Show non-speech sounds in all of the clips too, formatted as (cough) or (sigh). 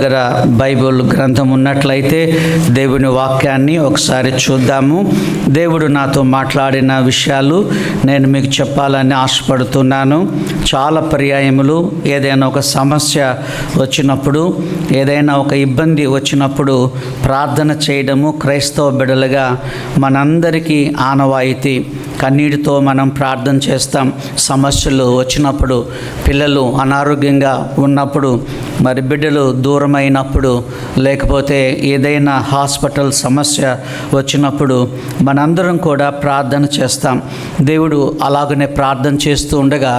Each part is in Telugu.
దగ్గర బైబిల్ గ్రంథం ఉన్నట్లయితే దేవుని వాక్యాన్ని ఒకసారి చూద్దాము. దేవుడు నాతో మాట్లాడిన విషయాలు నేను మీకు చెప్పాలని ఆశపడుతున్నాను. చాలా పర్యాయములు ఏదైనా ఒక సమస్య వచ్చినప్పుడు ఏదైనా ఒక ఇబ్బంది వచ్చినప్పుడు ప్రార్థన చేయడము క్రైస్తవ బిడలుగా మనందరికీ ఆనవాయితీ. కన్నీటితో మనం ప్రార్థన చేస్తాం. సమస్యలు వచ్చినప్పుడు పిల్లలు అనారోగ్యంగా ఉన్నప్పుడు మరి బిడ్డలు దూరం అవసరమైనప్పుడు లేకపోతే ఏదైనా హాస్పిటల్ సమస్య వచ్చినప్పుడు మనందరం కూడా ప్రార్థన చేస్తాం. దేవుడు అలాగనే ప్రార్థన చేస్తూ ఉండగా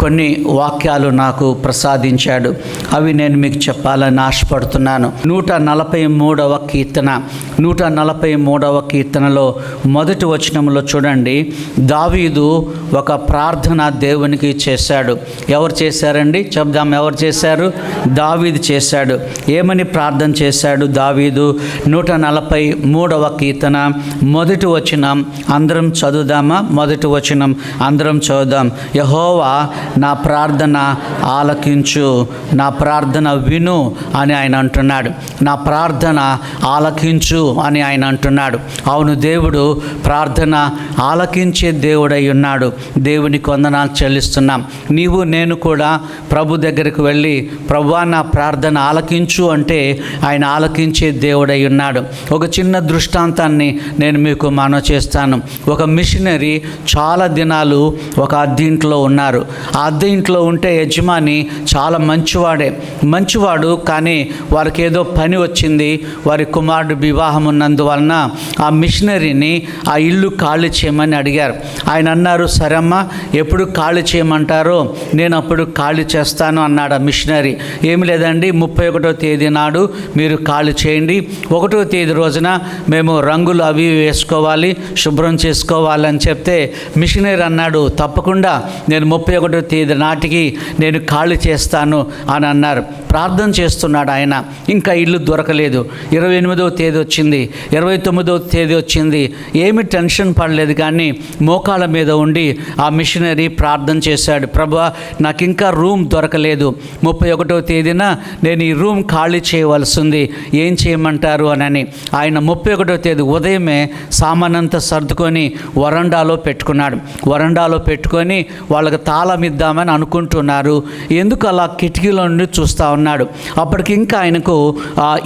కొన్ని వాక్యాలు నాకు ప్రసాదించాడు. అవి నేను మీకు చెప్పాలని ఆశపడుతున్నాను. నూట నలభై మూడవ కీర్తన. నూట నలభై మూడవ కీర్తనలో మొదటి వచనంలో చూడండి. దావీదు ఒక ప్రార్థన దేవునికి చేశాడు. ఎవరు చేశారండి? చెప్దాం. ఎవరు చేశారు? దావీదు చేశాడు. ఏమని ప్రార్థన చేశాడు దావీదు? నూట నలభై మూడవ కీర్తన. మొదటి వచనం. అందరం చదువుదామా? మొదటి వచనం. అందరం చదువుదాం. యహోవా నా ప్రార్థన ఆలకించు. నా ప్రార్థన విను అని ఆయన అంటున్నాడు. నా ప్రార్థన ఆలకించు. అని ఆయన అంటున్నాడు. అవును దేవుడు ప్రార్థన ఆలకించే దేవుడై ఉన్నాడు. దేవుని వందనాలు చెల్లిస్తున్నాం. నీవు నేను కూడా ప్రభు దగ్గరికి వెళ్ళి ప్రభువా నా ప్రార్థన ఆలకించు అంటే ఆయన ఆలకించే దేవుడై ఉన్నాడు. ఒక చిన్న దృష్టాంతాన్ని నేను మీకు మనవ చేస్తాను. ఒక మిషనరీ చాలా దినాలు ఒక అద్దె ఇంట్లో ఉన్నారు. ఆ అద్దె ఇంట్లో ఉంటే యజమాని చాలా మంచివాడే. మంచివాడు కానీ వారికి ఏదో పని వచ్చింది. వారి కుమారుడు వివాహం ఉన్నందువలన ఆ మిషనరీని ఆ ఇల్లు ఖాళీ చేయమని అడిగారు. ఆయన అన్నారు సరమ్మా ఎప్పుడు ఖాళీ చేయమంటారో? నేను అప్పుడు ఖాళీ చేస్తాను అన్నాడు ఆ మిషనరీ. ఏమి లేదండి ముప్పై ఒకటో తేదీ నాడు మీరు ఖాళీ చేయండి. ఒకటో తేదీ రోజున మేము రంగులు అవి వేసుకోవాలి శుభ్రం చేసుకోవాలని చెప్తే మిషనరీ అన్నాడు తప్పకుండా నేను ముప్పై ఒకటో తేదీ నాటికి నేను ఖాళీ చేస్తాను అని అన్నారు. ప్రార్థన చేస్తున్నాడు ఆయన. ఇంకా ఇల్లు దొరకలేదు. ఇరవై ఎనిమిదవ తేదీ వచ్చింది ఇరవై తొమ్మిదవ తేదీ వచ్చింది. ఏమి టెన్షన్ పడలేదు కానీ మోకాళ్ళ మీద ఉండి ఆ మిషనరీ ప్రార్థన చేశాడు. ప్రభా నాకు ఇంకా రూమ్ దొరకలేదు. ముప్పై ఒకటో తేదీన నేను ఈ రూమ్ ఖాళీ చేయవలసింది. ఏం చేయమంటారు? అని ఆయన ముప్పై ఒకటో తేదీ ఉదయమే సామానంతా సర్దుకొని వరండాలో పెట్టుకున్నాడు. వరండాలో పెట్టుకొని వాళ్ళకి తాళం ఇద్దామని అనుకుంటున్నారు. ఎందుకు అలా కిటికీలో నుండి చూస్తూ ఉన్నాడు? అప్పటికి ఇంకా ఆయనకు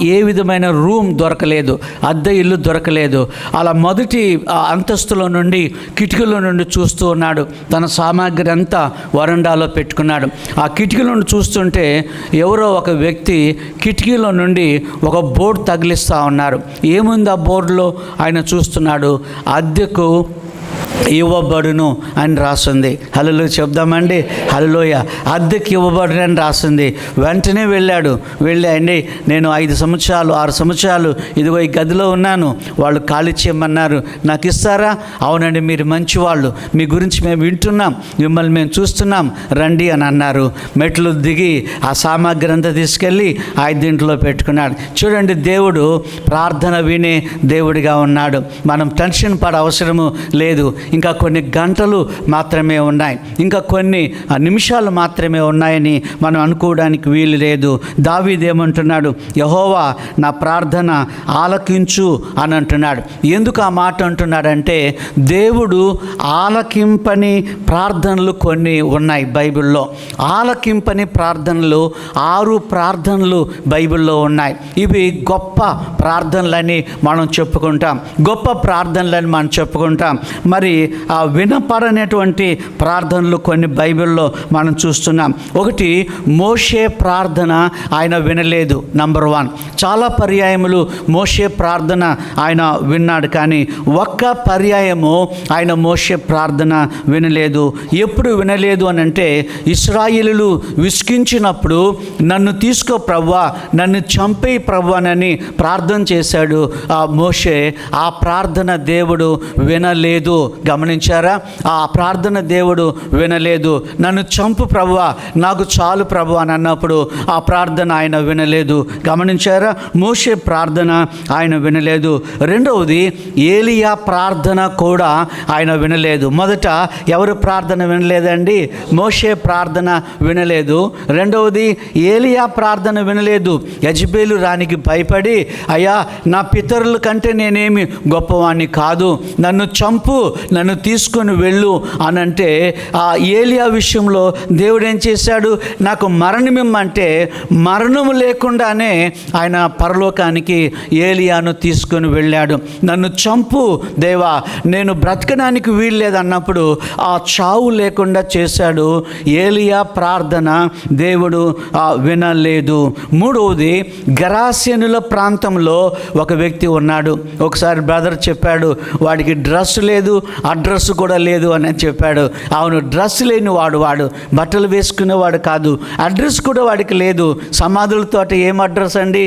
ఏ విధమైన రూమ్ దొరకలేదు. అద్దె ఇల్లు దొరకలేదు. అలా మొదటి ఆ, అంతస్తులో నుండి కిటికీలో నుండి చూస్తూ ఉన్నాడు. తన సామాగ్రి అంతా వరండాలో పెట్టుకున్నాడు. ఆ కిటికీలో నుండి చూస్తుంటే ఎవరో ఒక వ్యక్తి కిటికీలో నుండి ఒక బోర్డు తగిలిస్తూ ఉన్నారు. ఏముంది ఆ బోర్డులో? ఆయన చూస్తున్నాడు. అద్దెకు ఇవ్వబడును అని రాసింది హలో చెప్దామండి. హలోయ అద్దెకి ఇవ్వబడును అని రాసింది వెంటనే వెళ్ళాడు. వెళ్ళండి నేను ఐదు సంవత్సరాలు ఆరు సంవత్సరాలు ఇదిగో ఈ గదిలో ఉన్నాను. వాళ్ళు ఖాళీ చేయమన్నారు. నాకు ఇస్తారా? అవునండి మీరు మంచివాళ్ళు. మీ గురించి మేము వింటున్నాం. మిమ్మల్ని మేము చూస్తున్నాం. రండి అని అన్నారు. మెట్లు దిగి ఆ సామాగ్రి అంతా తీసుకెళ్ళి ఐదింట్లో పెట్టుకున్నాడు. చూడండి దేవుడు ప్రార్థన వినే దేవుడిగా ఉన్నాడు. మనం టెన్షన్ పడ అవసరము లేదు. ఇంకా కొన్ని గంటలు మాత్రమే ఉన్నాయి. ఇంకా కొన్ని నిమిషాలు మాత్రమే ఉన్నాయని మనం అనుకోవడానికి వీలు లేదు. దావీదేమంటున్నాడు యహోవా నా ప్రార్థన ఆలకించు అని అంటున్నాడు. ఎందుకు ఆ మాట అంటున్నాడంటే దేవుడు ఆలకింపని ప్రార్థనలు కొన్ని ఉన్నాయి బైబిల్లో. ఆలకింపని ప్రార్థనలు ఆరు ప్రార్థనలు బైబిల్లో ఉన్నాయి. ఇవి గొప్ప ప్రార్థనలని మనం చెప్పుకుంటాం. గొప్ప ప్రార్థనలని మనం చెప్పుకుంటాం. మరి ఆ వినపడనటువంటి ప్రార్థనలు కొన్ని బైబిల్లో మనం చూస్తున్నాం. ఒకటి మోషే ప్రార్థన ఆయన వినలేదు నంబర్ వన్. చాలా పర్యాయములు మోషే ప్రార్థన ఆయన విన్నాడు కానీ ఒక్క పర్యాయము ఆయన మోషే ప్రార్థన వినలేదు. ఎప్పుడు వినలేదు అని అంటే ఇస్రాయిలు విసికించినప్పుడు నన్ను తీసుకో ప్రవ్వా నన్ను చంపే ప్రవ్వానని ప్రార్థన చేశాడు ఆ మోషే. ఆ ప్రార్థన దేవుడు వినలేదు. గమనించారా? ఆ ప్రార్థన దేవుడు వినలేదు. నన్ను చంపు ప్రభువా నాకు చాలు ప్రభు అని అన్నప్పుడు ఆ ప్రార్థన ఆయన వినలేదు. గమనించారా? మోషే ప్రార్థన ఆయన వినలేదు. రెండవది ఏలియా ప్రార్థన కూడా ఆయన వినలేదు. మొదట ఎవరు ప్రార్థన వినలేదండి? మోషే ప్రార్థన వినలేదు. రెండవది ఏలియా ప్రార్థన వినలేదు. యజ్బేలు రానికి భయపడి అయ్యా నా పితరుల కంటే నేనేమి గొప్పవాణ్ణి కాదు. నన్ను చంపు నన్ను తీసుకొని వెళ్ళు అని అంటే ఆ ఏలియా విషయంలో దేవుడు ఏం చేశాడు? నాకు మరణమిమ్మంటే మరణము లేకుండానే ఆయన పరలోకానికి ఏలియాను తీసుకొని వెళ్ళాడు. నన్ను చంపు దేవా నేను బ్రతకడానికి వీల్లేదన్నప్పుడు ఆ చావు లేకుండా చేశాడు ఏలియా ప్రార్థన దేవుడు వినలేదు. మూడవది గరాసేనుల ప్రాంతంలో ఒక వ్యక్తి ఉన్నాడు. ఒకసారి బ్రదర్ చెప్పాడు వాడికి డ్రెస్ లేదు అడ్రస్ కూడా లేదు అని చెప్పాడు. అవును డ్రెస్ లేని వాడు వాడు బట్టలు వేసుకునేవాడు కాదు. అడ్రస్ కూడా వాడికి లేదు. సమాధులతోట ఏం అడ్రస్ అండి?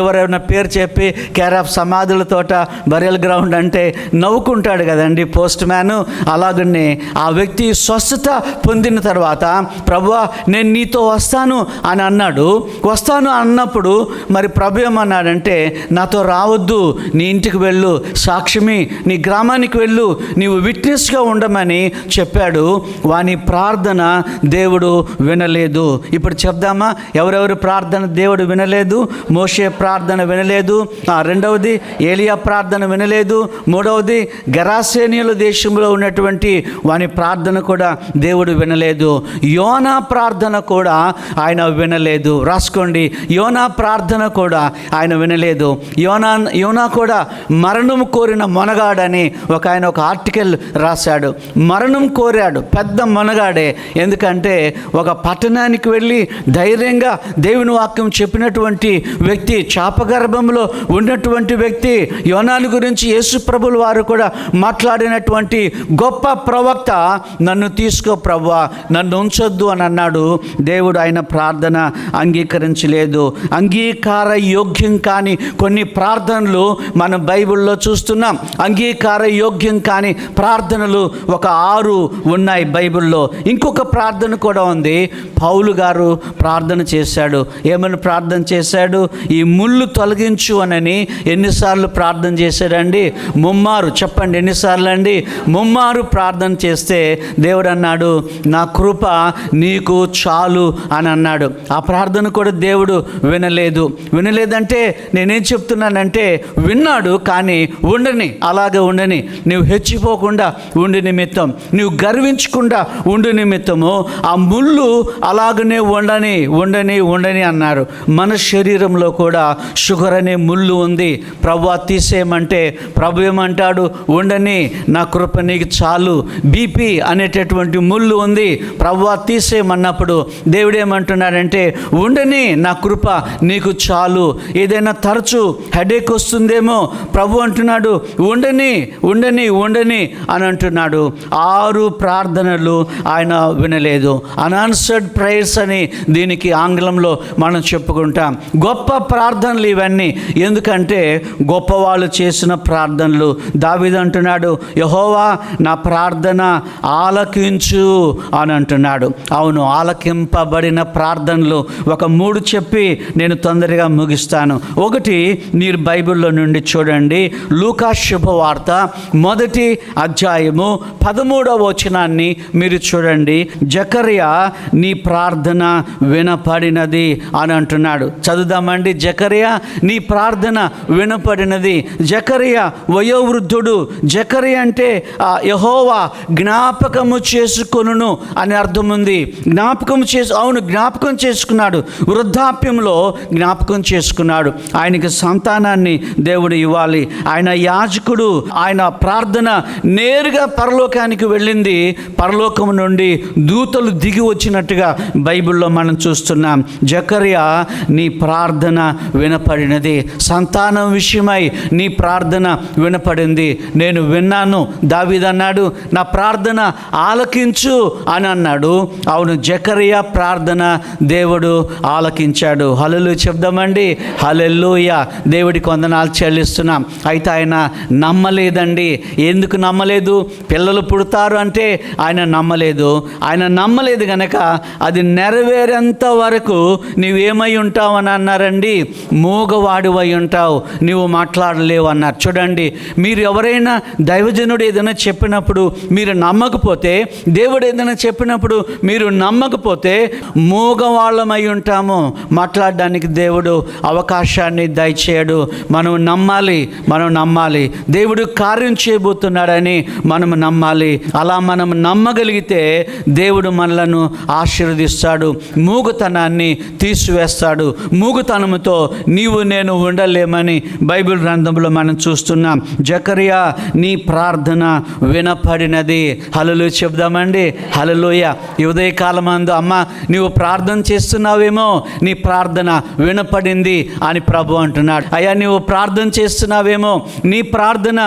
ఎవరైనా పేరు చెప్పి కేర్ ఆఫ్ సమాధులతోట బరియల్ గ్రౌండ్ అంటే నవ్వుకుంటాడు కదండి పోస్ట్ మ్యాన్. అలాగనే ఆ వ్యక్తి స్వస్థత పొందిన తర్వాత ప్రభు నేను నీతో వస్తాను అని అన్నాడు. వస్తాను అన్నప్పుడు మరి ప్రభు ఏమన్నాడంటే నాతో రావద్దు నీ ఇంటికి వెళ్ళు సాక్ష్యమి నీ గ్రామానికి వెళ్ళు నీవు విట్నెస్గా ఉండమని చెప్పాడు. వాని ప్రార్థన దేవుడు వినలేదు. ఇప్పుడు చెప్దామా? ఎవరెవరు ప్రార్థన దేవుడు వినలేదు? మోషే ప్రార్థన వినలేదు. ఆ, రెండవది ఏలియా ప్రార్థన వినలేదు. మూడవది గరాసేనియుల దేశంలో ఉన్నటువంటి వాని ప్రార్థన కూడా దేవుడు వినలేదు. యోనా ప్రార్థన కూడా ఆయన వినలేదు. రాసుకోండి. యోనా ప్రార్థన కూడా ఆయన వినలేదు. యోనా యోనా కూడా మరణం కోరిన మొనగాడని ఒక ఆయన ఒక ఆర్టికల్ రాశాడు. మరణం కోరాడు. పెద్ద మొనగాడే. ఎందుకంటే ఒక పట్టణానికి వెళ్ళి ధైర్యంగా దేవుని వాక్యం చెప్పినటువంటి వ్యక్తి చాపగర్భంలో ఉన్నటువంటి వ్యక్తి యోనాని గురించి యేసు ప్రభులు వారు కూడా మాట్లాడినటువంటి గొప్ప ప్రవక్త నన్ను తీసుకో ప్రవ్వా నన్ను ఉంచొద్దు అని అన్నాడు. దేవుడు ఆయన ప్రార్థన అంగీకరించలేదు. అంగీకార యోగ్యం కాని కొన్ని ప్రార్థనలు మనం బైబిల్లో చూస్తున్నాం. అంగీకార యోగ్యం కాని ప్రార్థనలు ఒక ఆరు ఉన్నాయి బైబిల్లో. ఇంకొక ప్రార్థన కూడా ఉంది. పౌలు గారు ప్రార్థన చేశాడు. ఏమని ప్రార్థన చేశాడు? ఈ ముళ్ళు తొలగించు అనని ఎన్నిసార్లు ప్రార్థన చేశాడండి? ముమ్మారు చెప్పండి ఎన్నిసార్లు అండి ముమ్మారు ప్రార్థన చేస్తే దేవుడు అన్నాడు నా కృప నీకు చాలు అని అన్నాడు. ఆ ప్రార్థన కూడా దేవుడు వినలేదు. వినలేదంటే నేనేం చెప్తున్నానంటే విన్నాడు కానీ ఉండని అలాగే ఉండని నువ్వు హెచ్చిపోకుండా ఉండి నిమిత్తం. నువ్వు గర్వించకుండా ఉండు నిమిత్తము. ఆ ముళ్ళు అలాగనే ఉండని ఉండని ఉండని అన్నారు. మన శరీరంలో కూడా షుగర్ అనే ముళ్ళు ఉంది. ప్రభు తీసేయమంటే ప్రభు ఏమంటాడు? ఉండని నా కృప నీకు చాలు. బీపీ అనేటటువంటి ముళ్ళు ఉంది. ప్రభు తీసేయమన్నప్పుడు దేవుడు ఏమంటున్నాడంటే ఉండని నా కృప నీకు చాలు. ఏదైనా తరచు హెడేక్ వస్తుందేమో. ప్రభు అంటున్నాడు ఉండని ఉండని ఉండని అని అంటున్నాడు. ఆరు ప్రార్థనలు ఆయన వినలేదు. అన్ఆన్సర్డ్ ప్రేయర్స్ అని దీనికి ఆంగ్లంలో మనం చెప్పుకుంటాం. గొప్ప ప్రార్థనలు ఇవన్నీ. ఎందుకంటే గొప్పవాళ్ళు చేసిన ప్రార్థనలు. దావిద అంటున్నాడు యహోవా నా ప్రార్థన ఆలకించు అని అంటున్నాడు. అవును ఆలకింపబడిన ప్రార్థనలు. ఒక మూడు చెప్పి నేను తొందరగా ముగిస్తాను. ఒకటి మీరు బైబిల్లో నుండి చూడండి. లూకా శుభవార్త మొదటి అధ్యాయము పదమూడవ వచనాన్ని మీరు చూడండి. జకరియా నీ ప్రార్థన వినపడినది అని అంటున్నాడు. చదువుదామండి. జకరియా నీ ప్రార్థన వినపడినది. జకరియా వయోవృద్ధుడు. జకరి అంటే ఆ, యహోవా జ్ఞాపకము చేసుకొనును అని అర్థం ఉంది. జ్ఞాపకం చేసు అవును జ్ఞాపకం చేసుకున్నాడు. వృద్ధాప్యంలో జ్ఞాపకం చేసుకున్నాడు. ఆయనకి సంతానాన్ని దేవుడు ఇవ్వాలి. ఆయన యాజకుడు ఆయన ప్రార్థన నేరుగా పరలోకానికి వెళ్ళింది. పరలోకం నుండి దూతలు దిగి వచ్చినట్టుగా బైబిల్లో మనం చూస్తున్నాం. జకర్యా నీ ప్రార్థన వినపడినది. సంతానం విషయమై నీ ప్రార్థన వినపడింది. నేను విన్నాను. దావిదన్నాడు నా ప్రార్థన ఆలకించు అని అన్నాడు. అవును జకరియా ప్రార్థన దేవుడు ఆలకించాడు. హలలు చెప్దామండి. హలెల్లుయ. దేవుడికి వందనాలు చెల్లిస్తున్నాం. అయితే ఆయన నమ్మలేదండి. ఎందుకు నమ్మలేదు? పిల్లలు పుడతారు అంటే ఆయన నమ్మలేదు. ఆయన నమ్మలేదు గనక అది నెరవేరేంత వరకు నీవేమై ఉంటావు అని అన్నారండి. మూగవాడివై ఉంటావు. నీవు మాట్లాడలేవు అన్నారు. చూడండి మీరు ఎవరైనా దైవజనుడు ఏదైనా చెప్పినప్పుడు మీరు నమ్మకపోతే దేవుడు ఏదైనా చెప్పినప్పుడు మీరు నమ్మకపోతే మూగవాళ్ళమై ఉంటాము. మాట్లాడడానికి దేవుడు అవకాశాన్ని దయచేయడు. మనం నమ్మాలి మనం నమ్మాలి. దేవుడు కార్యం చేయబోతున్నాడని మనం నమ్మాలి. అలా మనం నమ్మగలిగితే దేవుడు మనలను ఆశీర్వదిస్తాడు మూగుతనాన్ని తీసివేస్తాడు. మూగుతనముతో నీవు నేను ఉండలేమని బైబిల్ గ్రంథంలో మనం చూస్తున్నాం. జకరియా నీ ప్రార్థన వినపడినది. హలలు చెప్దామండి హలలోయ ఉదయకాలం అందు అమ్మ నీవు ప్రార్థన చేస్తున్నావేమో నీ ప్రార్థన వినపడింది అని ప్రభు అంటున్నాడు. అయ్యా నీవు ప్రార్థన చేస్తున్నావేమో నీ ప్రార్థన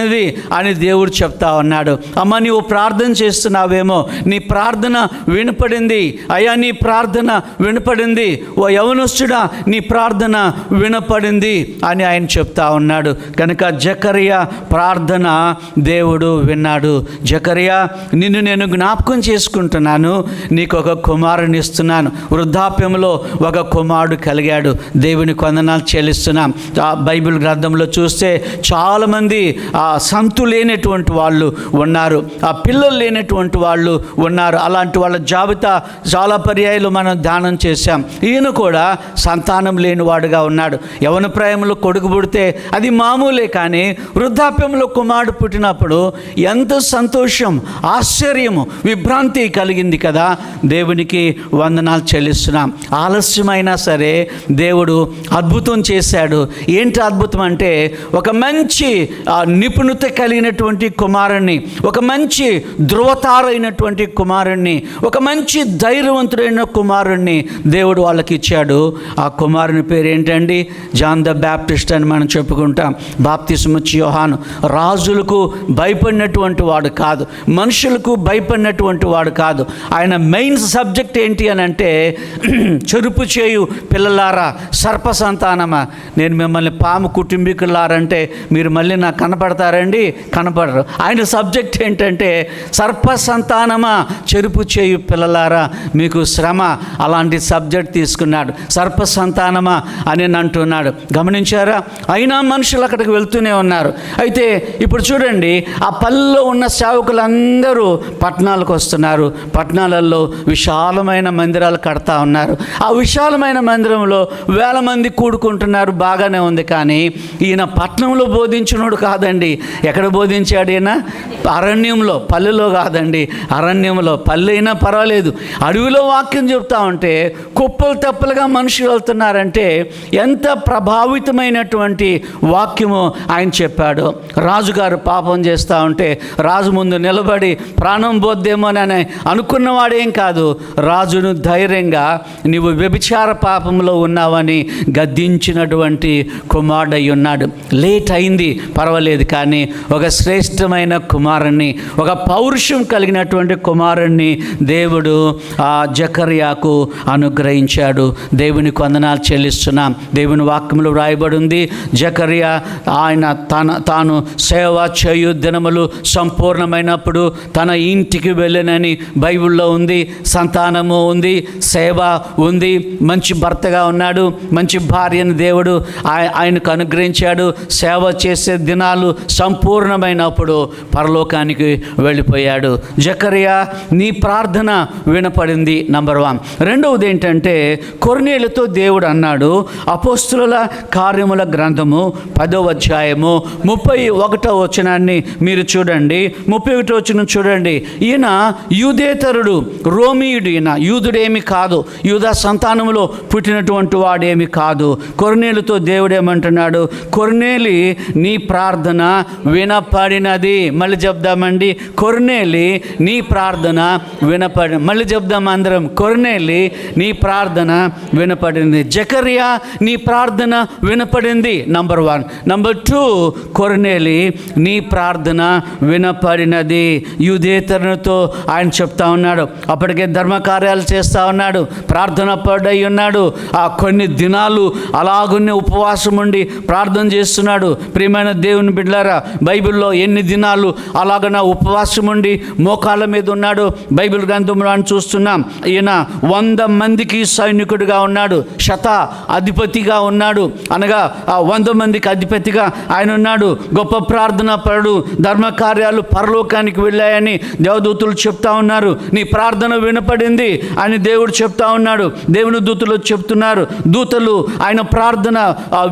విలువైనది అని దేవుడు చెప్తా ఉన్నాడు. అమ్మ నీవు ప్రార్థన చేస్తున్నావేమో నీ ప్రార్థన వినపడింది. అయ్యా నీ ప్రార్థన వినపడింది. ఓ యవనస్తుడా నీ ప్రార్థన వినపడింది అని ఆయన చెప్తా ఉన్నాడు. కనుక జకరియా ప్రార్థన దేవుడు విన్నాడు. జకరియా నిన్ను నేను జ్ఞాపకం చేసుకుంటున్నాను. నీకు ఒక కుమారుని ఇస్తున్నాను. వృద్ధాప్యంలో ఒక కుమారుడు కలిగాడు. దేవుని కొందనాలు చెల్లిస్తున్నాం. ఆ బైబిల్ గ్రంథంలో చూస్తే చాలామంది ఆ సంతు లేనటువంటి వాళ్ళు ఉన్నారు ఆ పిల్లలు లేనటువంటి వాళ్ళు ఉన్నారు. అలాంటి వాళ్ళ జాబితా చాలా పర్యాయాలు మనం ధ్యానం చేశాం. ఈయన కూడా సంతానం లేనివాడుగా ఉన్నాడు. యవన ప్రాయంలో కొడుకు పుడితే అది మామూలే కానీ వృద్ధాప్యంలో కుమారుడు పుట్టినప్పుడు ఎంత సంతోషం ఆశ్చర్యము విభ్రాంతి కలిగింది కదా. దేవునికి వందనాలు చెల్లిస్తున్నాం. ఆలస్యమైనా సరే దేవుడు అద్భుతం చేశాడు. ఏంటి అద్భుతం అంటే ఒక మంచి ఆ, నిపుణత కలిగినటువంటి కుమారుణ్ణి ఒక మంచి ధృవతారైనటువంటి కుమారుణ్ణి ఒక మంచి ధైర్యవంతుడైన కుమారుణ్ణి దేవుడు వాళ్ళకి ఇచ్చాడు ఆ కుమారుని పేరు ఏంటండి జాన్ ద బ్యాప్టిస్ట్ అని మనం చెప్పుకుంటాం. బాప్తిస్మచ్చి యోహాను. రాజులకు భయపడినటువంటి వాడు కాదు. మనుషులకు భయపడినటువంటి వాడు కాదు. ఆయన మెయిన్ సబ్జెక్ట్ ఏంటి అని అంటే చెరుపు చేయు పిల్లలారా సర్ప సంతానమా. నేను మిమ్మల్ని పాము కుటుంబీకులారంటే మీరు మళ్ళీ నాకు కనపడతారండి కనపడరు. ఆయన సబ్జెక్ట్ ఏంటంటే సర్ప సంతానమా చెరుపు చేయు పిల్లలారా మీకు శ్రమ అలాంటి సబ్జెక్ట్ తీసుకున్నాడు. సర్ప సంతానమా అని అంటున్నాడు. గమనించారా? అయినా మనుషులు అక్కడికి వెళ్తూనే ఉన్నారు. అయితే ఇప్పుడు చూడండి ఆ పల్లెలో ఉన్న సేవకులందరూ పట్టణాలకు వస్తున్నారు. పట్టణాలలో విశాలమైన మందిరాలు కడతా ఉన్నారు. ఆ విశాలమైన మందిరంలో వేల మంది కూడుకుంటున్నారు బాగానే ఉంది. కానీ ఈయన పట్టణంలో బోధించినోడు కాదండి. ఎక్కడ బోధించాడు ఈయన? అరణ్యంలో పల్లెలో కాదండి. అరణ్యంలో. పల్లె అయినా పర్వాలేదు. అడవిలో వాక్యం చెప్తా ఉంటే కుప్పలు తెప్పలుగా మనుషులు వెళ్తున్నారంటే ఎంత ప్రభావితమైనటువంటి వాక్యము ఆయన చెప్పాడు. రాజుగారు పాపం చేస్తూ ఉంటే రాజు ముందు నిలబడి ప్రాణం పోద్దేమోనని అనుకున్నవాడేం కాదు. రాజును ధైర్యంగా నీవు వ్యభిచార పాపంలో ఉన్నావని గద్దించినటువంటి కుమారుడై ఉన్నాడు. లేట్ అయింది పర్వాలేదు కానీ ఒక శ్రేష్టమైన కుమారుణ్ణి ఒక పౌరుషం కలిగినటువంటి కుమారుణ్ణి దేవుడు ఆ జకర్యాకు అనుగ్రహించాడు. దేవుని కొందనాలు చెల్లిస్తున్నాం. దేవుని వాక్యములు వ్రాయబడి ఉంది జకర్యా ఆయన తన తాను సేవ చేయు దినములు సంపూర్ణమైనప్పుడు తన ఇంటికి వెళ్ళనని బైబిల్లో ఉంది సంతానము ఉంది సేవ ఉంది మంచి భర్తగా ఉన్నాడు మంచి భార్యను దేవుడు ఆయనకు అనుగ్రహించాడు. సేవ చేసే దినాలు సంపూర్ణమైనప్పుడు పరలోకానికి వెళ్ళిపోయాడు. జకరియా నీ ప్రార్థన వినపడింది నంబర్ వన్. రెండవది ఏంటంటే కొర్నేలతో దేవుడు అన్నాడు అపోస్తుల కార్యముల గ్రంథము పదో అధ్యాయము ముప్పై ఒకటో వచనాన్ని మీరు చూడండి. ముప్పై ఒకటో వచనం చూడండి. ఈయన యూదేతరుడు రోమియుడు ఈయన. యూదుడేమి కాదు. యూదా సంతానములో పుట్టినటువంటి వాడేమి కాదు. కొర్నేలుతో దేవుడేమంటున్నాడు కొర్నేలి నీ ప్రార్థన వినపడినది. మళ్ళీ చెప్దామండి. కొర్నేలి నీ ప్రార్థన వినపడి మళ్ళీ చెప్దాం అందరం. కొర్నేలి నీ ప్రార్థన వినపడింది. జకరియా నీ ప్రార్థన వినపడింది. నంబర్ వన్ నంబర్ టూ కొర్నేలి నీ ప్రార్థన వినపడినది. యుధేతరునితో ఆయన చెప్తా ఉన్నాడు. అప్పటికే ధర్మకార్యాలు చేస్తూ ఉన్నాడు. ప్రార్థన పడై ఉన్నాడు. ఆ కొన్ని దినాలు అలాగున్నే ఉపవాసం ఉండి ప్రార్థన చేస్తున్నాడు. ప్రియమైన దేవుని బిడ్డలారా చూసారా బైబిల్లో ఎన్ని దినాలు అలాగన ఉపవాసం ఉండి మోకాళ్ళ మీద ఉన్నాడు? బైబిల్ గ్రంథంలో అని చూస్తున్నాం. ఈయన వంద మందికి సైనికుడిగా ఉన్నాడు. శత అధిపతిగా ఉన్నాడు. అనగా ఆ వంద మందికి అధిపతిగా ఆయన ఉన్నాడు. గొప్ప ప్రార్థన పరుడు ధర్మ కార్యాలు పరలోకానికి వెళ్ళాయని దేవదూతులు చెప్తా ఉన్నారు. నీ ప్రార్థన వినపడింది అని దేవుడు చెప్తా ఉన్నాడు. దేవుని దూతలు చెప్తున్నారు. దూతలు ఆయన ప్రార్థన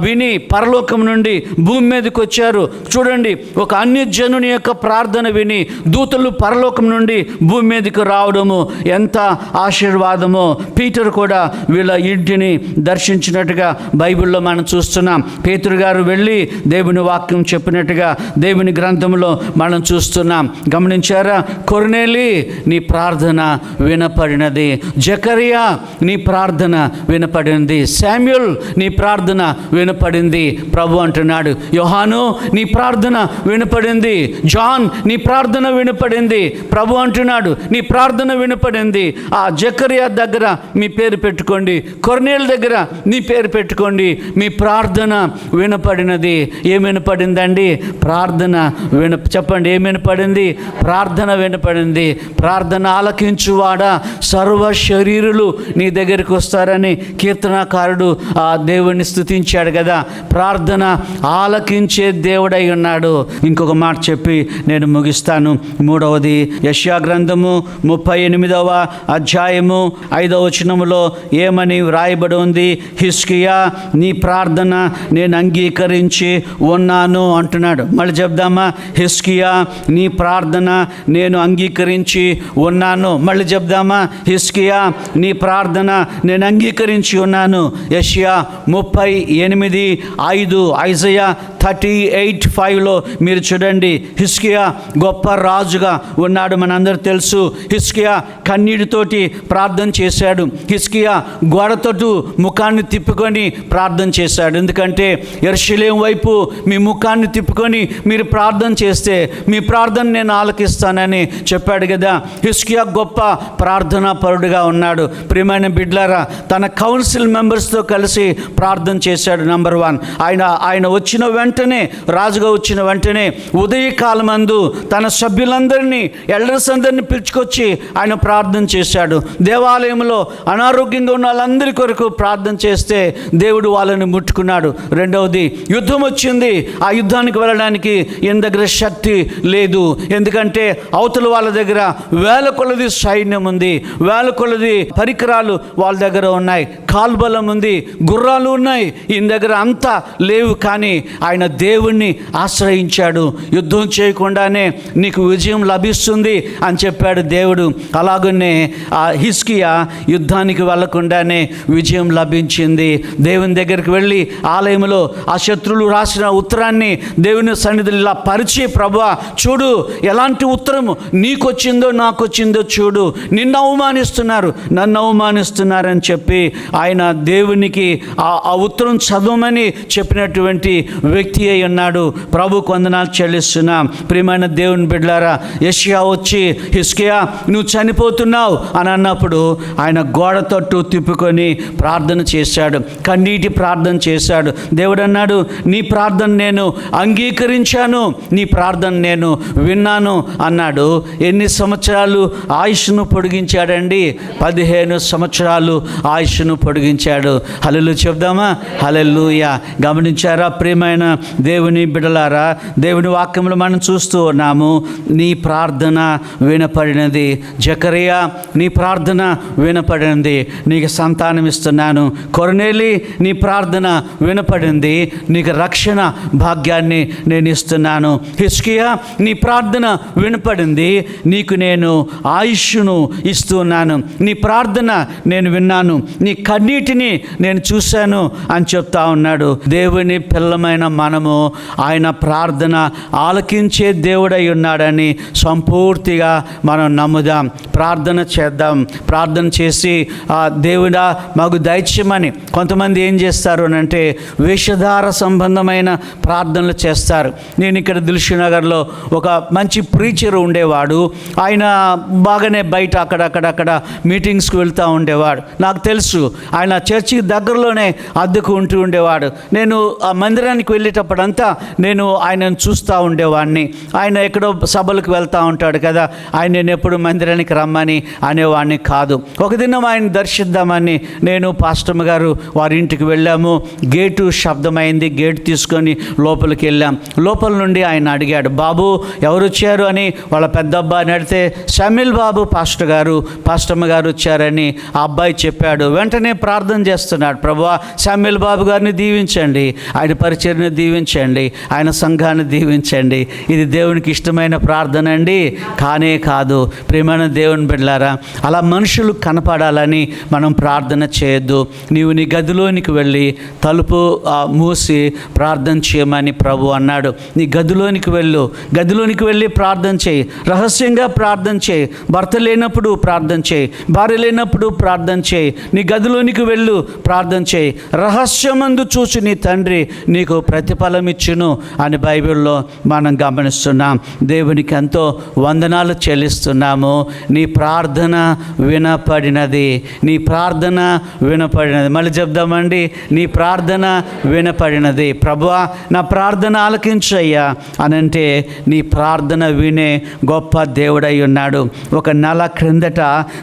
విని పరలోకం నుండి భూమి మీదకి వచ్చారు. చూడండి ఒక అన్యజనుని యొక్క ప్రార్థన విని దూతలు పరలోకం నుండి భూమి మీదకి రావడము ఎంత ఆశీర్వాదమో. పీటర్ కూడా వీళ్ళ ఇంటిని దర్శించినట్టుగా బైబిల్లో మనం చూస్తున్నాం. పేతురు గారు వెళ్ళి దేవుని వాక్యం చెప్పినట్టుగా దేవుని గ్రంథంలో మనం చూస్తున్నాం. గమనించారా? కొర్నేలి నీ ప్రార్థన వినపడినది. జకరియా నీ ప్రార్థన వినపడింది శామ్యుల్ నీ ప్రార్థన వినపడింది. ప్రభు అంటున్నాడు యోహాను నీ ప్రార్థన ప్రార్థన వినపడింది. జాన్ నీ ప్రార్థన వినపడింది. ప్రభు అంటున్నాడు నీ ప్రార్థన వినపడింది. ఆ జకరియా దగ్గర మీ పేరు పెట్టుకోండి. కొర్నేల దగ్గర నీ పేరు పెట్టుకోండి. మీ ప్రార్థన వినపడినది. ఏం వినపడిందండి? ప్రార్థన విన చెప్పండి ఏం వినపడింది? ప్రార్థన వినపడింది. ప్రార్థన ఆలకించువాడా? సర్వ శరీరులు నీ దగ్గరికి వస్తారని కీర్తనాకారుడు ఆ దేవుణ్ణి స్తుతించాడు కదా. ప్రార్థన ఆలకించే దేవుడై ఉన్నాడు. ఇంకొక మాట చెప్పి నేను ముగిస్తాను. మూడవది యశ్యా గ్రంథము ముప్పై ఎనిమిదవ అధ్యాయము ఐదవ వచనములో ఏమని వ్రాయబడి ఉంది? హిస్కియా నీ ప్రార్థన నేను అంగీకరించి ఉన్నాను అంటున్నాడు. మళ్ళీ చెప్దామా? హిస్కియా నీ ప్రార్థన నేను అంగీకరించి ఉన్నాను. మళ్ళీ చెప్దామా? హిస్కియా నీ ప్రార్థన నేను అంగీకరించి ఉన్నాను. యష్యా ముప్పై ఎనిమిది ఐదు ఐజయా థర్టీ ఎయిట్ ఫైవ్ ఫైవ్లో మీరు చూడండి. హిస్కియా గొప్ప రాజుగా ఉన్నాడు. మనందరూ తెలుసు. హిస్కియా కన్నీటితోటి ప్రార్థన చేశాడు. హిస్కియా గోడతోటు ముఖాన్ని తిప్పుకొని ప్రార్థన చేశాడు. ఎందుకంటే ఎర్షలేం వైపు మీ ముఖాన్ని తిప్పుకొని మీరు ప్రార్థన చేస్తే మీ ప్రార్థన నేను ఆలకిస్తానని చెప్పాడు కదా. హిస్కియా గొప్ప ప్రార్థనా పరుడుగా ఉన్నాడు. ప్రియమైన బిడ్లారా తన కౌన్సిల్ మెంబర్స్తో కలిసి ప్రార్థన చేశాడు నంబర్ వన్. ఆయన ఆయన వచ్చిన వెంటనే రాజుగా వచ్చిన వెంటనే ఉదయకాలమందు తన సభ్యులందరినీ ఎల్డర్స్ అందరినీ పిలుచుకొచ్చి ఆయన ప్రార్థన చేశాడు. దేవాలయంలో అనారోగ్యంగా ఉన్న వాళ్ళందరి కొరకు ప్రార్థన చేస్తే దేవుడు వాళ్ళని ముట్టుకున్నాడు. రెండవది యుద్ధం వచ్చింది. ఆ యుద్ధానికి వెళ్ళడానికి ఈయన దగ్గర శక్తి లేదు. ఎందుకంటే అవతల వాళ్ళ దగ్గర వేల కొలది సైన్యం ఉంది. వేల కొలది పరికరాలు వాళ్ళ దగ్గర ఉన్నాయి. కాల్బలం ఉంది. గుర్రాలు ఉన్నాయి. ఈయన దగ్గర అంతా లేవు. కానీ ఆయన దేవుణ్ణి ఆశ్రయించాడు. యుద్ధం చేయకుండానే నీకు విజయం లభిస్తుంది అని చెప్పాడు దేవుడు. అలాగనే ఆ హిస్కియా యుద్ధానికి వెళ్ళకుండానే విజయం లభించింది. దేవుని దగ్గరికి వెళ్ళి ఆలయంలో ఆ శత్రువులు రాసిన ఉత్తరాన్ని దేవుని సన్నిధిలో ఇలా పరిచి ప్రభా చూడు ఎలాంటి ఉత్తరం నీకొచ్చిందో నాకు వచ్చిందో చూడు. నిన్ను అవమానిస్తున్నారు నన్ను అవమానిస్తున్నారని చెప్పి ఆయన దేవునికి ఆ ఆ ఉత్తరం చదవమని చెప్పినటువంటి వ్యక్తి అయి ఉన్నాడు. ప్రభు కొందనాలు చెల్లిస్తున్నాం. ప్రియమైన దేవుని బిడ్డారా యషియా వచ్చి హిస్కియా నువ్వు చనిపోతున్నావు అని అన్నప్పుడు ఆయన గోడ తట్టు తిప్పుకొని ప్రార్థన చేశాడు. కన్నీటి ప్రార్థన చేశాడు. దేవుడు అన్నాడు నీ ప్రార్థన నేను అంగీకరించాను నీ ప్రార్థన నేను విన్నాను అన్నాడు. ఎన్ని సంవత్సరాలు ఆయుష్ను పొడిగించాడండి? పదిహేను సంవత్సరాలు ఆయుష్ను పొడిగించాడు. హలలు చెప్దామా? హలలుయ గమనించారా ప్రియమైన దేవుని ప్రియులారా దేవుని వాక్యములు మనం చూస్తూ ఉన్నాము. నీ ప్రార్థన వినపడినది. జకరియా నీ ప్రార్థన వినపడింది నీకు సంతానం ఇస్తున్నాను. కొరనేలి నీ ప్రార్థన వినపడింది. నీకు రక్షణ భాగ్యాన్ని నేను ఇస్తున్నాను. హిస్కియా నీ ప్రార్థన వినపడింది. నీకు నేను ఆయుష్ను ఇస్తున్నాను నీ ప్రార్థన నేను విన్నాను. నీ కన్నీటిని నేను చూశాను అని చెప్తా ఉన్నాడు. దేవుని పిల్లమైన మనము ఆయన ప్రార్థన ఆలకించే దేవుడై ఉన్నాడని సంపూర్తిగా మనం నమ్ముదాం. ప్రార్థన చేద్దాం. ప్రార్థన చేసి ఆ దేవుడా మాకు దైత్యమని. కొంతమంది ఏం చేస్తారు అని అంటే వేషధార సంబంధమైన ప్రార్థనలు చేస్తారు. నేను ఇక్కడ దిల్షునగర్లో ఒక మంచి ప్రీచర్ ఉండేవాడు. ఆయన బాగానే బయట అక్కడక్కడక్కడ మీటింగ్స్కి వెళ్తూ ఉండేవాడు. నాకు తెలుసు ఆయన చర్చికి దగ్గరలోనే అద్దెకు ఉంటూ ఉండేవాడు. నేను ఆ మందిరానికి వెళ్ళేటప్పుడంతా నేను ఆయనను చూస్తూ ఉండేవాడిని. ఆయన ఎక్కడో సభలకు వెళ్తూ ఉంటాడు కదా. ఆయన నేను ఎప్పుడు మందిరానికి రమ్మని అనేవాడిని కాదు. ఒక దినం ఆయన దర్శిద్దామని నేను పాస్టమ్ గారు వారి ఇంటికి వెళ్ళాము. గేటు శబ్దమైంది. గేట్ తీసుకొని లోపలికి వెళ్ళాం. లోపల నుండి ఆయన అడిగాడు బాబు ఎవరు వచ్చారు? అని వాళ్ళ పెద్ద అబ్బాయిని అడిగితే షమిల్ బాబు పాస్టర్ గారు పాస్టమ్మ గారు వచ్చారని ఆ అబ్బాయి చెప్పాడు. వెంటనే ప్రార్థన చేస్తున్నాడు. ప్రభా షమిల్ బాబు గారిని దీవించండి. ఆయన పరిచయని దీవించండి. ఆయన సంఘాన్ని దీవించండి. ఇది దేవునికి ఇష్టమైన ప్రార్థన అండి. కానే కాదు. ప్రేమైన దేవుని బిడ్డారా అలా మనుషులు కనపడాలని మనం ప్రార్థన చేయొద్దు. నీవు నీ గదిలోనికి వెళ్ళి తలుపు మూసి ప్రార్థన చేయమని ప్రభు అన్నాడు. నీ గదిలోనికి వెళ్ళు. గదిలోనికి వెళ్ళి ప్రార్థన చేయి. రహస్యంగా ప్రార్థన చేయి. భర్త లేనప్పుడు ప్రార్థన చేయి. భార్య లేనప్పుడు ప్రార్థన చేయి. నీ గదిలోనికి వెళ్ళు. ప్రార్థన చేయి. రహస్యమందు చూసి నీ తండ్రి నీకు ప్రతిఫలం ఇచ్చును అని బైబిల్లో మనం గమనిస్తున్నాం దేవునికి ఎంతో వందనాలు చెల్లిస్తున్నాము. నీ ప్రార్థన వినపడినది నీ ప్రార్థన వినపడినది. మళ్ళీ చెప్దామండి నీ ప్రార్థన వినపడినది. ప్రభువా నా ప్రార్థన ఆలకించయ్యా అనంటే నీ ప్రార్థన వినే గొప్ప దేవుడై ఉన్నాడు. ఒక నెల క్రిందట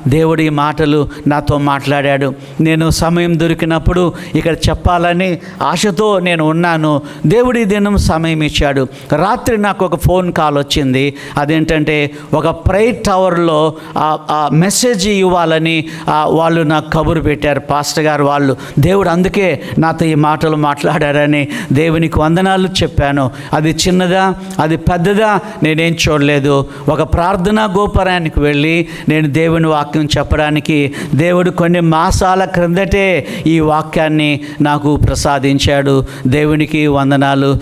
దేవుడి మాటలు నాతో మాట్లాడాడు. నేను సమయం దొరికినప్పుడు ఇక్కడ చెప్పాలని ఆశతో నేను ఉన్నాను. దేవుడి దినం సమయం ఇచ్చాడు. రాత్రి నాకు ఒక ఫోన్ కాల్ వచ్చింది. అదేంటంటే ఒక ప్రైట్ టవర్లో ఆ- మెసేజ్ ఇవ్వాలని వాళ్ళు నాకు కబురు పెట్టారు. పాస్టర్ గారు వాళ్ళు దేవుడు అందుకే నాతో ఈ మాటలు మాట్లాడారని దేవునికి వందనాలు చెప్పాను. అది చిన్నదా? అది పెద్దదా? నేనేం చూడలేదు. ఒక ప్రార్థనా గోపురానికి వెళ్ళి నేను దేవుని వాక్యం చెప్పడానికి దేవుడు కొన్ని మాసాల క్రిందటే ఈ వాక్యాన్ని నాకు ప్రసాదించాడు. దేవునికి వందనాలు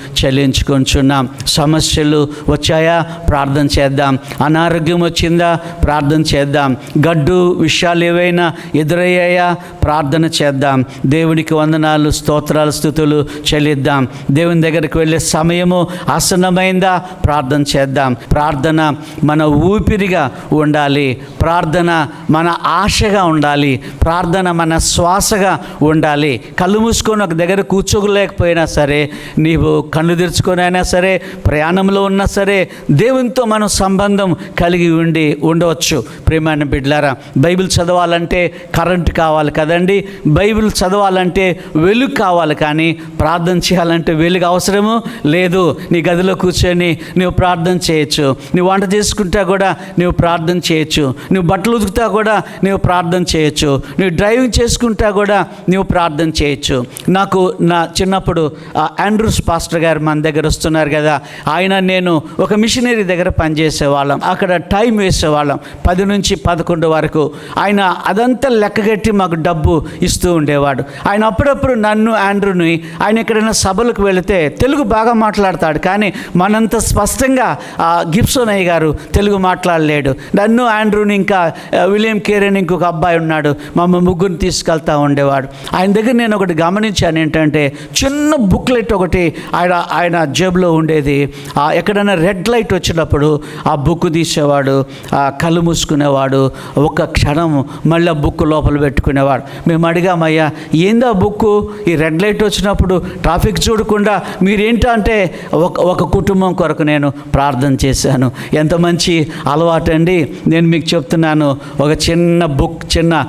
చెల్లించుకుంటున్నాం సమస్యలు వచ్చాయా? ప్రార్థన చేద్దాం. అనారోగ్యం వచ్చిందా? ప్రార్థన చేద్దాం. గడ్డు విషయాలు ఏవైనా ఎదురయ్యాయా? ప్రార్థన చేద్దాం. దేవునికి వందనాలు స్తోత్రాలు స్థుతులు చెల్లిద్దాం. దేవుని దగ్గరికి వెళ్ళే సమయము ఆసన్నమైందా? ప్రార్థన చేద్దాం. ప్రార్థన మన ఊపిరిగా ఉండాలి. ప్రార్థన మన ఆశగా ఉండాలి. ప్రార్థన మన శ్వాసగా ఉండాలి. కళ్ళు మూసుకొని ఒక దగ్గర కూర్చోలేకపోయినా సరే నీవు కళ్ళు తెరుచుకొనైనా సరే ప్రయాణంలో ఉన్నా సరే దేవునితో మనం సంబంధం కలిగి ఉండి ఉండవచ్చు. ప్రేమాన్ని బిడ్లారా బైబిల్ చదవాలంటే కరెంట్ కావాలి కదండి? బైబిల్ చదవాలంటే వెలుగు కావాలి కానీ ప్రార్థన చేయాలంటే వెలుగు అవసరము లేదు. నీ గదిలో కూర్చొని నువ్వు ప్రార్థన చేయొచ్చు. నువ్వు వంట చేసుకుంటా కూడా నువ్వు ప్రార్థన చేయొచ్చు. నువ్వు బట్టలు ఉతుకుతా కూడా నువ్వు ప్రార్థన చేయొచ్చు. నువ్వు డ్రైవింగ్ చేసుకుంటా కూడా నువ్వు ప్రార్థన చేయొచ్చు. నాకు నా చిన్నప్పుడు ఆ ఆండ్రూస్ పాస్టర్ గారు మన దగ్గర వస్తున్నారు కదా. ఆయన నేను ఒక మిషనరీ దగ్గర పనిచేసేవాళ్ళం. అక్కడ టైం వేసేవాళ్ళం. పది నుంచి పదకొండు వరకు. ఆయన అదంతా లెక్కగట్టి మాకు డబ్బు ఇస్తూ ఉండేవాడు. ఆయన అప్పుడప్పుడు నన్ను ఆండ్రూని ఆయన ఎక్కడైనా సభలకు వెళితే తెలుగు బాగా మాట్లాడతాడు. కానీ మనంత స్పష్టంగా ఆ గిబ్సోన్ అయ్య గారు తెలుగు మాట్లాడలేడు. నన్ను ఆండ్రూని ఇంకా విలియం కేరని ఇంకొక అబ్బాయి ఉన్నాడు. మా ముగ్గురిని తీసుకెళ్తా ఉండేవాడు. ఆయన దగ్గర నేను ఒకటి గమనించాను ఏంటంటే చిన్న బుక్లెట్ ఒకటి ఆయన ఆయన జేబులో ఉండేది. ఆ ఎక్కడైనా రెడ్ లైట్ వచ్చినప్పుడు ఆ బుక్ తీసేవాడు ఆ కళ్ళు మూసుకునేవాడు ఒక క్షణం మళ్ళీ ఆ బుక్ లోపల పెట్టుకునేవాడు. మేము అడిగామయ్యా ఏందా బుక్ ఈ రెడ్ లైట్ వచ్చినప్పుడు ట్రాఫిక్ చూడకుండా మీరేంటంటే ఒక ఒక కుటుంబం కొరకు నేను ప్రార్థన చేశాను. ఎంత మంచి అలవాటు అండి నేను మీకు చెప్తున్నాను ఒక చిన్న బుక్ చిన్న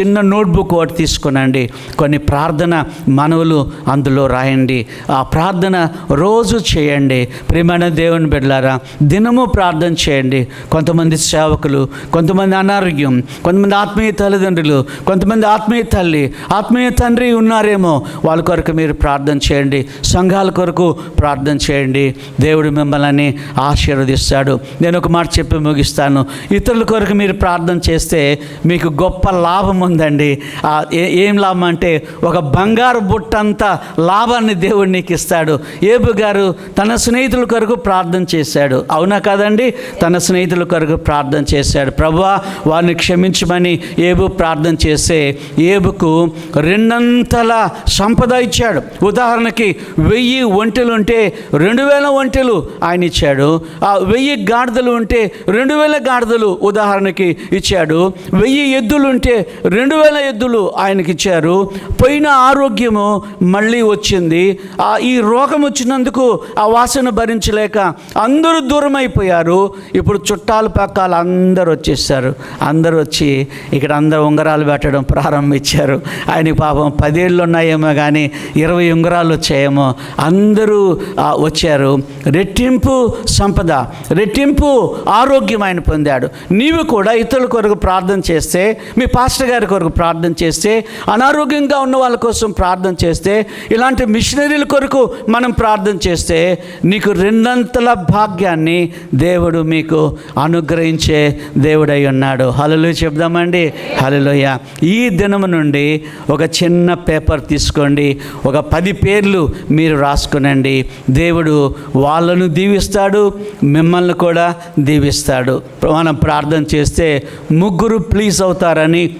చిన్న నోట్బుక్ ఒకటి తీసుకునండి. కొన్ని ప్రార్థన మనవులు అందులో రాయండి. ఆ ప్రార్థన రోజు చేయండి. ప్రియమైన దేవుని బిడ్డలారా దినము ప్రార్థన చేయండి. కొంతమంది సేవకులు కొంతమంది అనారోగ్యం కొంతమంది ఆత్మీయ తల్లిదండ్రులు కొంతమంది ఆత్మీయ తల్లి ఆత్మీయ తండ్రి ఉన్నారేమో వాళ్ళ కొరకు మీరు ప్రార్థన చేయండి. సంఘాల కొరకు ప్రార్థన చేయండి. దేవుడు మిమ్మల్ని ఆశీర్వదిస్తాడు. నేను ఒక మాట చెప్పి ముగిస్తాను. ఇతరుల కొరకు మీరు ప్రార్థన చేస్తే మీకు గొప్ప లాభం ఉందండి. ఏ- ఏం లాభం అంటే ఒక బంగారు బుట్టంత లాభాన్ని దేవుడు నీకు ఇస్తాడు ఏబు గారు తన స్నేహితుల కొరకు ప్రార్థన చేశాడు. అవునా కాదండి? తన స్నేహితుల కొరకు ప్రార్థన చేశాడు. ప్రభా వారిని క్షమించమని ఏబు ప్రార్థన చేస్తే ఏబుకు రెండంతల సంపద ఇచ్చాడు. ఉదాహరణకి వెయ్యి ఒంటెలు ఉంటే రెండు వేల ఒంటెలు ఆయన ఇచ్చాడు. ఆ వెయ్యి గాడిదలు ఉంటే రెండు వేల గాడిదలు ఉదాహరణకి ఇచ్చాడు. వెయ్యి ఎద్దులు ఉంటే రెండు వేల ఎద్దులు ఆయనకి ఇచ్చారు పోయిన ఆరోగ్యము మళ్ళీ వచ్చింది. ఆ ఈ రోగము వచ్చినందుకు ఆ వాసన భరించలేక అందరూ దూరం అయిపోయారు ఇప్పుడు చుట్టాలు పక్కాలు అందరూ వచ్చేసారు. అందరూ వచ్చి ఇక్కడ అందరూ ఉంగరాలు పెట్టడం ప్రారంభించారు. ఆయన పాపం పదేళ్ళు ఉన్నాయేమో కానీ ఇరవై ఉంగరాలు వచ్చాయేమో. అందరూ వచ్చారు. రెట్టింపు సంపద రెట్టింపు ఆరోగ్యం ఆయన పొందాడు. నీవు కూడా ఇతరుల కొరకు ప్రార్థన చేస్తే మీ పాస్టర్ గారి కొరకు ప్రార్థన చేస్తే అనారోగ్యంగా ఉన్న వాళ్ళ కోసం ప్రార్థన చేస్తే ఇలాంటి మిషనరీల కొరకు మనం ప్రార్థన చేస్తే నీకు రెండంతల భాగ్యాన్ని దేవుడు మీకు అనుగ్రహించే దేవుడై ఉన్నాడు. హలలు చెప్దామండి. హలలోయ ఈ దినము నుండి ఒక చిన్న పేపర్ తీసుకోండి. ఒక పది పేర్లు మీరు రాసుకునండి. దేవుడు వాళ్ళను దీవిస్తాడు మిమ్మల్ని కూడా దీవిస్తాడు. మనం ప్రార్థన చేస్తే ముగ్గురు ప్లీజ్ అవుతారని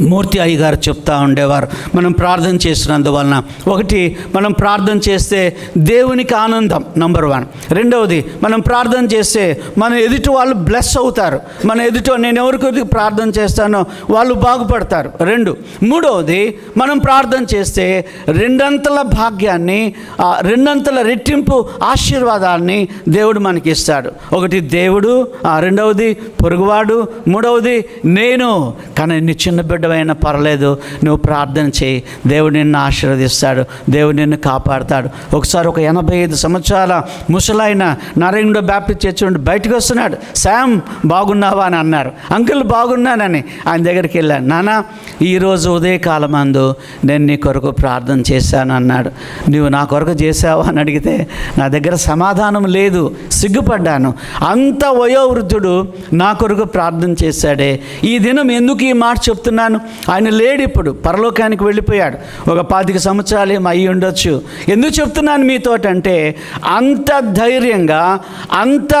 మూర్తి అయ్యగారు చెప్తా ఉండేవారు. మనం ప్రార్థన చేసినందువలన ఒకటి మనం ప్రార్థన చేస్తే దేవునికి ఆనందం నంబర్ వన్ రెండవది మనం ప్రార్థన చేస్తే మన ఎదుటి వాళ్ళు బ్లెస్ అవుతారు. మన ఎదుట నేను ఎవరికి ప్రార్థన చేస్తానో వాళ్ళు బాగుపడతారు. రెండు మూడవది మనం ప్రార్థన చేస్తే రెండంతల భాగ్యాన్ని రెండంతల రెట్టింపు ఆశీర్వాదాన్ని దేవుడు మనకి ఇస్తాడు ఒకటి దేవుడు. రెండవది పొరుగువాడు. మూడవది నేను. కానీ చిన్న బిడ్డ బిడ్డవైనా పర్లేదు నువ్వు ప్రార్థన చేయి. దేవుడు నిన్ను ఆశీర్వదిస్తాడు దేవుడు నిన్ను కాపాడుతాడు. ఒకసారి ఒక ఎనభై ఐదు సంవత్సరాల ముసలాయన నారాయణ బ్యాప్టిస్ట్ చర్చ్ నుండి బయటకు వస్తున్నాడు. శామ్ బాగున్నావా? అని అన్నారు. అంకుల్ బాగున్నానని. ఆయన దగ్గరికి వెళ్ళాను నాన్న ఈరోజు ఉదయకాలమందు నేను నీ కొరకు ప్రార్థన చేశాను అన్నాడు. నువ్వు నా కొరకు చేసావా అని అడిగితే నా దగ్గర సమాధానం లేదు సిగ్గుపడ్డాను. అంత వయోవృద్ధుడు నా కొరకు ప్రార్థన చేశాడే. ఈ దినం ఎందుకు ఈ మాట చెప్తున్నాను? ఆయన లేడు ఇప్పుడు. పరలోకానికి వెళ్ళిపోయాడు. ఒక పాతిక సంవత్సరాలు ఏమో అయి ఉండొచ్చు. ఎందుకు చెప్తున్నాను మీతోటంటే అంత ధైర్యంగా అంత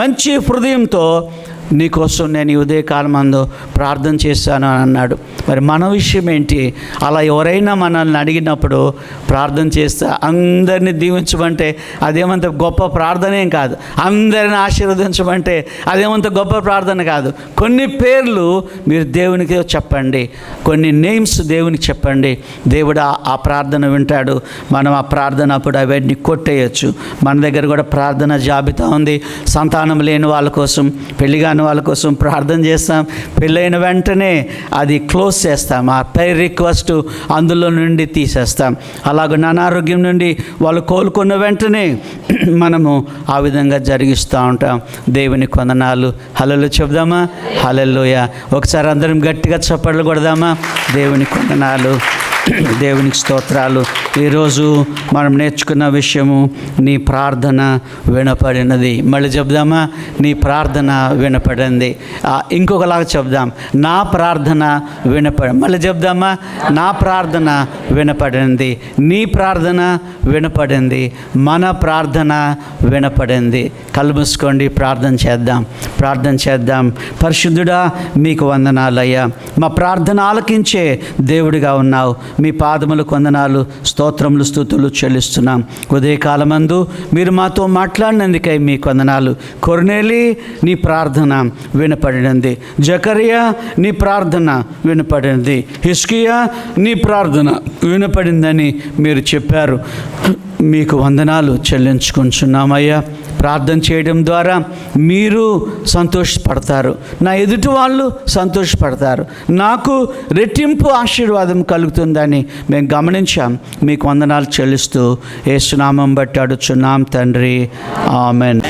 మంచి హృదయంతో నీకోసం నేను ఈ ఉదయకాలం అందు ప్రార్థన చేశాను అని అన్నాడు. మరి మన విషయం ఏంటి అలా ఎవరైనా మనల్ని అడిగినప్పుడు ప్రార్థన చేస్తే అందరినీ దీవించమంటే అదేమంత గొప్ప ప్రార్థనేం కాదు. అందరిని ఆశీర్వదించమంటే అదేమంత గొప్ప ప్రార్థన కాదు. కొన్ని పేర్లు మీరు దేవునికి చెప్పండి. కొన్ని నేమ్స్ దేవునికి చెప్పండి. దేవుడు ఆ- ప్రార్థన వింటాడు. మనం ఆ ప్రార్థన అప్పుడు అవన్నీ కొట్టేయచ్చు. మన దగ్గర కూడా ప్రార్థన జాబితా ఉంది. సంతానం లేని వాళ్ళ కోసం పెళ్ళిగా కాని వాళ్ళ కోసం ప్రార్థన చేస్తాం. పెళ్ళైన వెంటనే అది క్లోజ్ చేస్తాం. ఆ ప్రేయర్ రిక్వెస్ట్ అందులో నుండి తీసేస్తాం. అలాగే అనారోగ్యం నుండి వాళ్ళు కోలుకున్న వెంటనే (clears throat) మనము ఆ విధంగా జరిగిస్తూ ఉంటాం. దేవుని కొందనాలు. హలలు చెబుదామా? హలలోయ ఒకసారి అందరం గట్టిగా చప్పట్లు కొడదామా? దేవుని కొందనాలు. దేవునికి స్తోత్రాలు. ఈరోజు మనం నేర్చుకున్న విషయము నీ ప్రార్థన వినపడినది. మళ్ళీ చెప్దామా? నీ ప్రార్థన వినపడింది. ఇంకొకలాగా చెప్దాం. నా ప్రార్థన వినపడి మళ్ళీ చెప్దామా? నా ప్రార్థన వినపడింది. నీ ప్రార్థన వినపడింది. మన ప్రార్థన వినపడింది. కళ్ళు ప్రార్థన చేద్దాం. ప్రార్థన చేద్దాం. పరిశుద్ధుడా మీకు వందనాలయ్యా. మా ప్రార్థన ఆలకించే దేవుడిగా ఉన్నావు. మీ పాదములు కొందనాలు స్తోత్రములు స్థుతులు చెల్లిస్తున్నాం. ఉదయకాలమందు మీరు మాతో మాట్లాడినందుకై మీ కొందనాలు. కొర్నేలి నీ ప్రార్థన వినపడినది. జకరియా నీ ప్రార్థన వినపడినది. హిస్కియా నీ ప్రార్థన వినపడిందని మీరు చెప్పారు. మీకు వందనాలు చెల్లించుకుంటున్నామయ్యా. ప్రార్థన చేయడం ద్వారా మీరు సంతోషపడతారు. నా ఎదుటి వాళ్ళు సంతోషపడతారు. నాకు రెట్టింపు ఆశీర్వాదం కలుగుతుందని మేము గమనించాం. మీకు వందనాలు చెల్లిస్తూ ఏ సునామం బట్టి అడుచున్నాం తండ్రి. ఆమెన్.